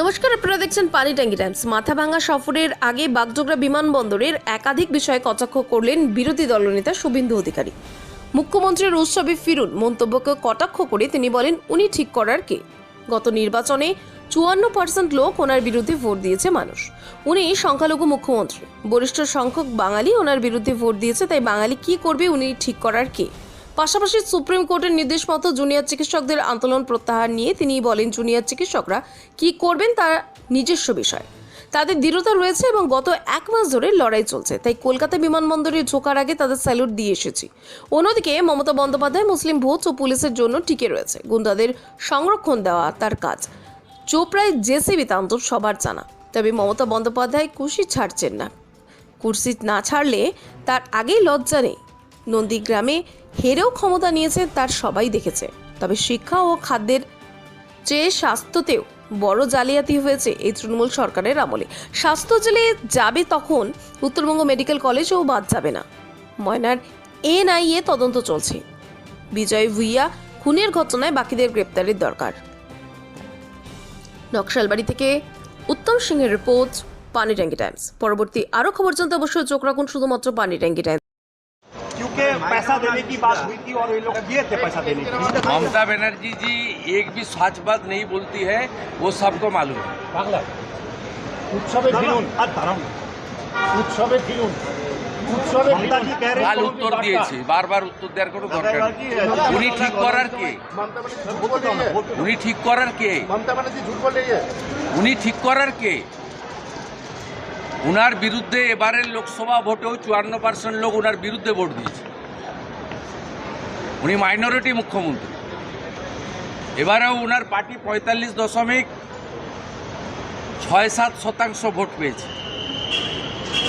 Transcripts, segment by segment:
নমস্কার, আপনারা দেখছেন পানি ট্যাঙ্কি টাইমস। মাথাভাঙা সফরের আগে বাগডোগরা বিমানবন্দরের একাধিক বিষয়ে কটাক্ষ করলেন বিরোধী দলনেতা শুভেন্দু অধিকারী। মুখ্যমন্ত্রীর উৎসবে ফিরুন মন্তব্যকে কটাক্ষ করে তিনি বলেন, উনি ঠিক করার কে? গত নির্বাচনে চুয়ান্ন পার্সেন্ট লোক ওনার বিরুদ্ধে ভোট দিয়েছে মানুষ। উনি সংখ্যালঘু মুখ্যমন্ত্রী। বরিষ্ঠ সংখ্যক বাঙালি ওনার বিরুদ্ধে ভোট দিয়েছে, তাই বাঙালি কি করবে, উনি ঠিক করার কে? পাশাপাশি সুপ্রিম কোর্টের নির্দেশ মতো জুনিয়র চিকিৎসকদের আন্দোলন প্রত্যাহার নিয়ে তিনি বলেন জুনিয়র চিকিৎসকরা কি করবেন তার নিজস্ব বিষয়। তাদের দৃঢ়তা রয়েছে এবং গত এক মাস ধরে লড়াই চলছে, তাই কলকাতা বিমানবন্দরে ঢোকার আগে তাদের স্যালুট দিয়ে এসেছি। অন্যদিকে মমতা বন্দ্যোপাধ্যায় মুসলিম ভোট ও পুলিশের জন্য টিকে রয়েছে। গুন্ডাদের সংরক্ষণ দেওয়া তার কাজ। চোপড়ায় জেসিবি তাণ্ডব সবার জানা, তবে মমতা বন্দ্যোপাধ্যায় কুশি ছাড়ছেন না। কুর্সি না ছাড়লে তার আগেই লজ্জা নেই। নন্দীগ্রামে হেরেও ক্ষমতা নিয়েছে তার সবাই দেখেছে। তবে শিক্ষা ও খাদ্যের চেয়ে স্বাস্থ্যতেও বড় জালিয়াতি হয়েছে এই তৃণমূল সরকারের আমলে। স্বাস্থ্য জেলে যাবে তখন উত্তরবঙ্গ মেডিকেল কলেজও বাদ যাবে না। ময়নার এনআইএ তদন্ত চলছে। বিজয় ভুইয়া খুনের ঘটনায় বাকিদের গ্রেপ্তারের দরকার। নকশালবাড়ি থেকে উত্তম সিংহের রিপোর্ট পানি ট্যাঙ্কি টাইমস। পরবর্তী আরও খবর জানতে অবশ্যই চোখ রাখুন শুধুমাত্র পানি ট্যাঙ্কি টাইমস। क्योंकि पैसा देने की बात हुई थी और ये लोग किए थे पैसा देने की ममता बनर्जी जी एक भी सच बात नहीं बोलती है वो सबको मालूम है বাংলা উৎসবে ফিরুন আর ধরম উৎসবে ফিরুন উৎসবে মমতা ফিরুন जी कह रही কাল উত্তর দিয়েছি বারবার উত্তর দেওয়ার কোনো দরকার নেই উনি ঠিক করার কে মমতা ব্যানার্জি ঝুট বল रही है উনি ঠিক করার কে মমতা ব্যানার্জি ঝুট বল रही है উনি ঠিক করার কে উনার বিরুদ্ধে এবারের লোকসভা ভোটেও চুয়ান্ন পার্সেন্ট লোক উনার বিরুদ্ধে ভোট দিয়েছে উনি মাইনরিটি মুখ্যমন্ত্রী এবারেও উনার পার্টি পঁয়তাল্লিশ দশমিক ছয় সাত শতাংশ ভোট পেয়েছে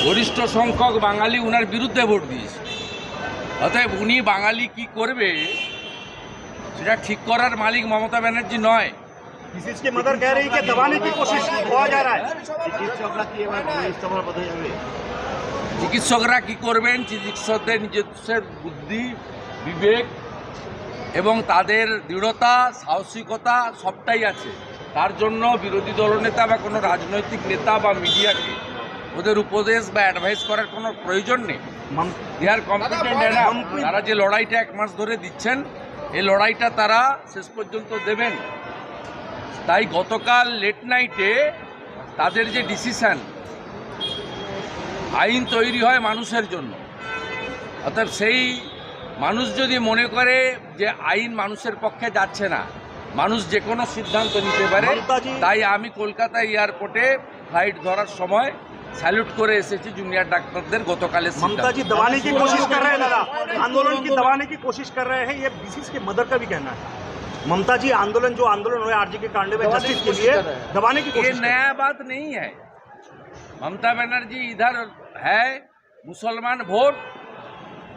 গরিষ্ঠ সংখ্যক বাঙালি উনার বিরুদ্ধে ভোট দিয়েছে অতএব উনি বাঙালি কি করবে সেটা ঠিক করার মালিক মমতা ব্যানার্জি নয় किसी की मदर कह रही कि दबाने की कोशिश हुआ जा रहा है চিকিৎসকরা কি করবেন চিকিৎসকদের নিজস্বের বুদ্ধি বিবেক এবং তাদের দৃঢ়তা সাহসিকতা সবটাই আছে। তার জন্য বিরোধী দলনেতা বা কোনো রাজনৈতিক নেতা বা মিডিয়াকে ওদের উপদেশ বা অ্যাডভাইস করার কোনো প্রয়োজন নেই। কম্পিটেন্ট তারা যে লড়াইটা এক মাস ধরে দিচ্ছেন এই লড়াইটা তারা শেষ পর্যন্ত দেবেন। তাই গতকাল লেট নাইটে তাদের যে ডিসিশান আইন তৈরি হয় মানুষের জন্য। অর্থাৎ সেই মানুষ যদি মনে করে যে আইন মানুষের পক্ষে যাচ্ছে না মানুষ যে কোনো সিদ্ধান্ত নিতে পারে মমতাজি- তাই আমি কলকাতা এয়ারপোর্টে ফ্লাইট ধরার সময় স্যালুট করে এসেছি জুনিয়র ডাক্তারদের গতকালের ममता সিদ্ধান্ত जी दबाने की कोशिश कर रहे हैं दादा आंदोलन की दबाने की कोशिश कर रहे हैं ये बीसीस के मदर का भी कहना है ममता जी आंदोलन जो आंदोलन हुआ आरजी के कांड में जस्टिस के लिए दबाने की ये कोशिश कर रहे हैं। नया बात नहीं है ममता बनर्जी इधर है मुसलमान वोट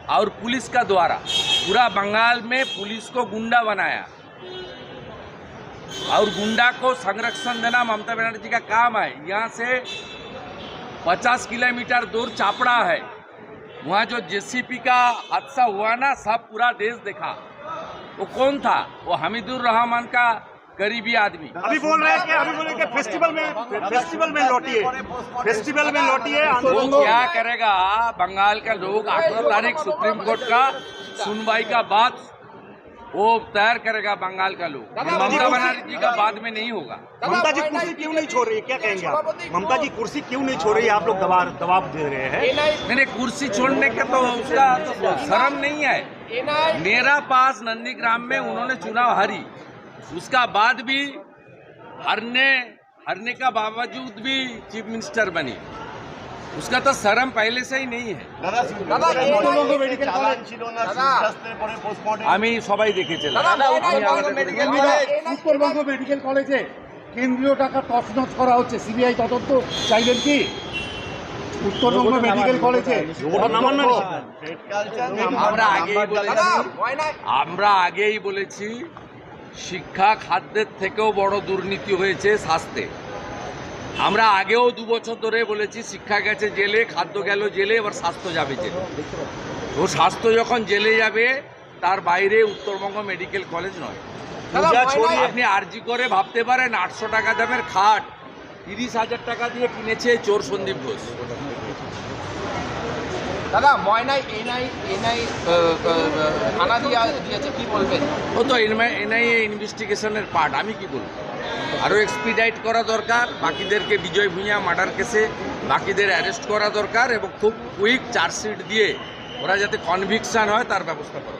और पुलिस का द्वारा पूरा बंगाल में पुलिस को गुंडा बनाया। और गुंडा को संरक्षण देना ममता बनर्जी का काम है। यहाँ से 50 किलोमीटर दूर चापड़ा है। वहाँ जो जेसीपी का हादसा हुआ ना, सब पूरा देश देखा। वो कौन था? वो हमीदुर रहमान का करीबी आदमी। अभी बोल रहे हैं कि अभी बोले कि फेस्टिवल में फेस्टिवल में लौटिए। फेस्टिवल में लौटिए वो क्या करेगा? बंगाल का लोग अठारह तारीख सुप्रीम कोर्ट का सुनवाई का बाद वो तैयार करेगा बंगाल का लोग। ममता बनर्जी का बाद में नहीं होगा। ममता जी कुर्सी क्यों नहीं छोड़ रही है? क्या कहेंगे आप? ममता जी कुर्सी क्यों नहीं छोड़ रही है? आप लोग दबाव दबाव दे रहे हैं। मैंने कुर्सी छोड़ने का तो उसका तो शर्म नहीं है। मेरा पास नंदीग्राम में उन्होंने चुनाव हारी। उसका बाद भी हारने हारने का बावजूद भी चीफ मिनिस्टर बनी उसका तो शर्म पहले से ही नहीं है আমি সবাই দেখেছিলাম বন্ধুরা, উত্তরবঙ্গ মেডিকেল কলেজে কেন্দ্রীয় টাকা তছনছ করা হচ্ছে সিবিআই তদন্ত চাইলেন কি উত্তরবঙ্গ মেডিকেল কলেজে ওটা নামান না আমরা আগেই বলেছি আমরা আগেই বলেছি শিক্ষা খাদ্যের থেকেও বড় দুর্নীতি হয়েছে স্বাস্থ্যে। আমরা আগেও দু বছর ধরে বলেছি শিক্ষা গেছে জেলে খাদ্য গেল জেলে এবার স্বাস্থ্য যাবে জেলে। ও স্বাস্থ্য যখন জেলে যাবে তার বাইরে উত্তরবঙ্গ মেডিকেল কলেজ নয়। আপনি আর্জি করে ভাবতে পারেন আটশো টাকা দামের খাট তিরিশ হাজার টাকা দিয়ে কিনেছে চোর সন্দীপ ঘোষ। দাদা, ময়নাই, এনআই এনআই থানা দিয়ে দিয়েছে, কি বলবেন? ও তো এনআইএ ইনভেস্টিগেশনের পার্ট আমি কি বলব? আরও এক্সপিডাইট করা দরকার, বাকিদেরকে বিজয় ভূঁইয়া মার্ডার কেসে বাকিদের অ্যারেস্ট করা দরকার এবং খুব কুইক চার্জশিট দিয়ে ওরা যাতে কনভিকশন হয়, তার ব্যবস্থা করা।